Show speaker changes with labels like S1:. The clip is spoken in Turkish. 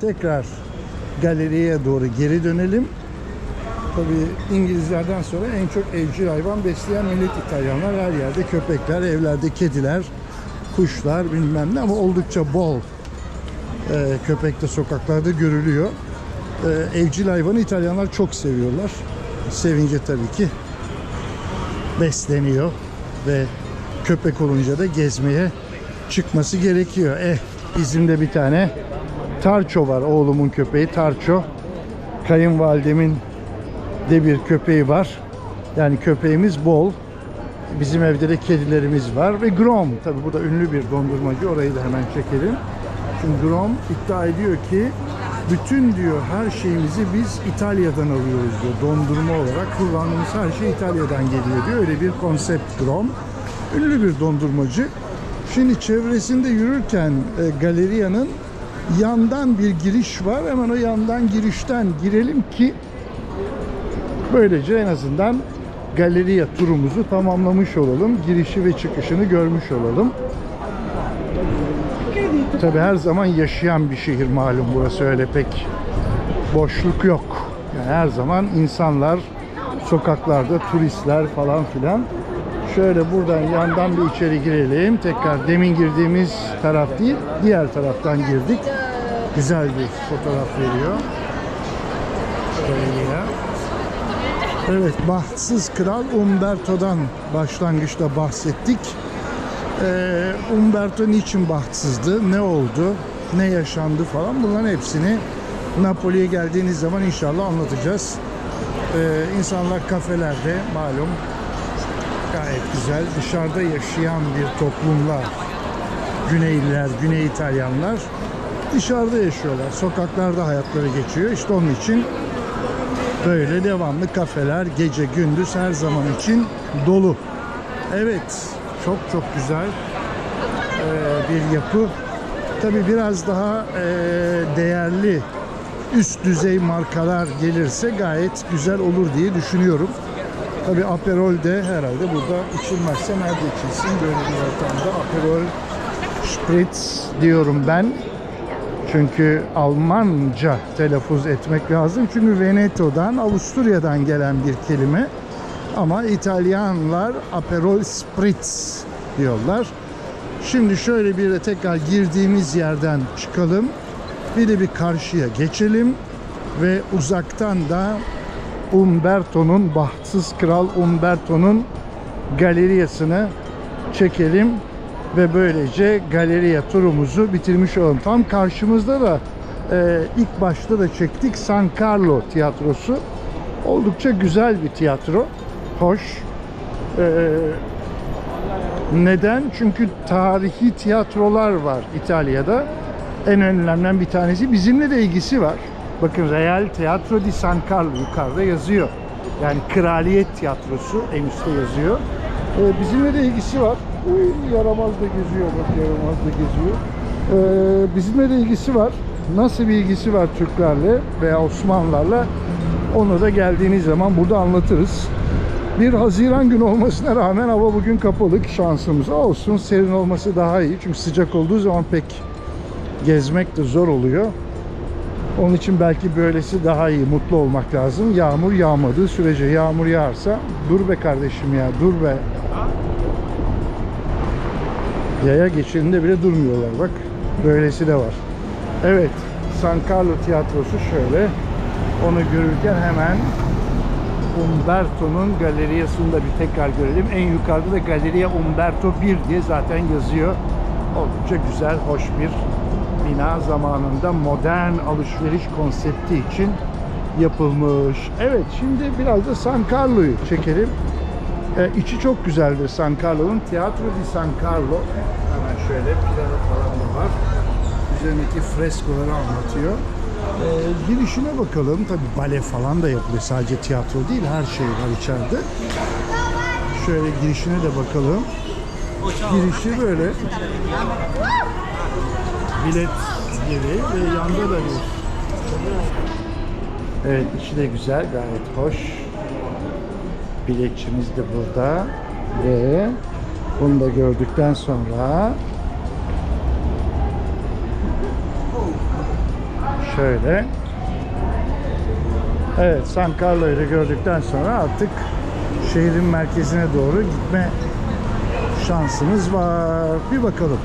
S1: tekrar galeriye doğru geri dönelim. Tabii İngilizlerden sonra en çok evcil hayvan besleyen millet İtalyanlar her yerde köpekler, evlerde kediler, kuşlar bilmem ne ama oldukça bol e, köpek de sokaklarda görülüyor. E, evcil hayvanı İtalyanlar çok seviyorlar. Sevince tabii ki besleniyor ve köpek olunca da gezmeye çıkması gerekiyor. Eh bizim de bir tane Tarço var oğlumun köpeği Tarço. Kayınvalidemin de bir köpeği var. Yani köpeğimiz bol. Bizim evde de kedilerimiz var ve Grom tabi bu da ünlü bir dondurmacı orayı da hemen çekelim. Çünkü Grom iddia ediyor ki bütün diyor her şeyimizi biz İtalya'dan alıyoruz diyor. Dondurma olarak kullandığımız her şey İtalya'dan geliyor diyor. Öyle bir konsept Grom. Ünlü bir dondurmacı. Şimdi çevresinde yürürken e, galeriyanın yandan bir giriş var. Hemen o yandan girişten girelim ki böylece en azından galeriya turumuzu tamamlamış olalım. Girişi ve çıkışını görmüş olalım. Tabi her zaman yaşayan bir şehir malum burası öyle pek boşluk yok. Yani her zaman insanlar sokaklarda turistler falan filan. Şöyle buradan yandan bir içeri girelim. Tekrar demin girdiğimiz taraf değil, diğer taraftan girdik. Güzel bir fotoğraf veriyor. Galeriya. Evet, bahtsız kral Umberto'dan başlangıçta bahsettik. Ee, Umberto niçin bahtsızdı, ne oldu, ne yaşandı falan bunların hepsini Napoli'ye geldiğiniz zaman inşallah anlatacağız. Ee, insanlar kafelerde malum gayet güzel dışarıda yaşayan bir toplumla Güneyliler, Güney İtalyanlar dışarıda yaşıyorlar. Sokaklarda hayatları geçiyor. İşte onun için böyle devamlı kafeler gece gündüz her zaman için dolu. Evet, çok çok güzel ee, bir yapı. Tabi biraz daha ee, değerli üst düzey markalar gelirse gayet güzel olur diye düşünüyorum. Tabi Aperol de herhalde burada içilmezse nerede içilsin böyle bir ortamda Aperol Spritz diyorum ben. Çünkü Almanca telaffuz etmek lazım. Çünkü Veneto'dan, Avusturya'dan gelen bir kelime. Ama İtalyanlar Aperol Spritz diyorlar. Şimdi şöyle bir de tekrar girdiğimiz yerden çıkalım. Bir de bir karşıya geçelim ve uzaktan da Umberto'nun, bahtsız kral Umberto'nun galeriyasını çekelim ve böylece galeriya turumuzu bitirmiş olalım. Tam karşımızda da e, ilk başta da çektik San Carlo tiyatrosu. Oldukça güzel bir tiyatro. Hoş. E, neden? Çünkü tarihi tiyatrolar var İtalya'da. En önemlilerinden bir tanesi bizimle de ilgisi var. Bakın Real Teatro di San Carlo yukarıda yazıyor. Yani Kraliyet Tiyatrosu en üstte yazıyor. Ee, bizimle de ilgisi var. Yaramaz da geziyor bak yaramaz da geziyor. Ee, bizimle de ilgisi var. Nasıl bir ilgisi var Türklerle veya Osmanlılarla onu da geldiğiniz zaman burada anlatırız. Bir Haziran günü olmasına rağmen hava bugün kapalı şansımız olsun. Serin olması daha iyi. Çünkü sıcak olduğu zaman pek gezmek de zor oluyor. Onun için belki böylesi daha iyi, mutlu olmak lazım. Yağmur yağmadığı sürece yağmur yağarsa dur be kardeşim ya, dur be. Yaya geçidinde bile durmuyorlar bak. Böylesi de var. Evet, San Carlo tiyatrosu şöyle. Onu görürken hemen Umberto'nun galeriyasını da bir tekrar görelim. En yukarıda da Galeriya Umberto 1 diye zaten yazıyor. Oldukça güzel, hoş bir bina zamanında modern alışveriş konsepti için yapılmış. Evet şimdi biraz da San Carlo'yu çekelim. Ee, içi çok güzeldir San Carlo'nun. Teatro di San Carlo. Hemen şöyle planı falan da var. Üzerindeki freskoları anlatıyor. Ee, girişine bakalım. Tabi bale falan da yapılıyor. Sadece tiyatro değil her şey var içeride. Şöyle girişine de bakalım. Girişi böyle bilet yeri ve yanda da bir Evet içi de güzel gayet hoş. Biletçimiz de burada ve bunu da gördükten sonra Şöyle. Evet San Carlo'yu gördükten sonra artık şehrin merkezine doğru gitme şansımız var. Bir bakalım.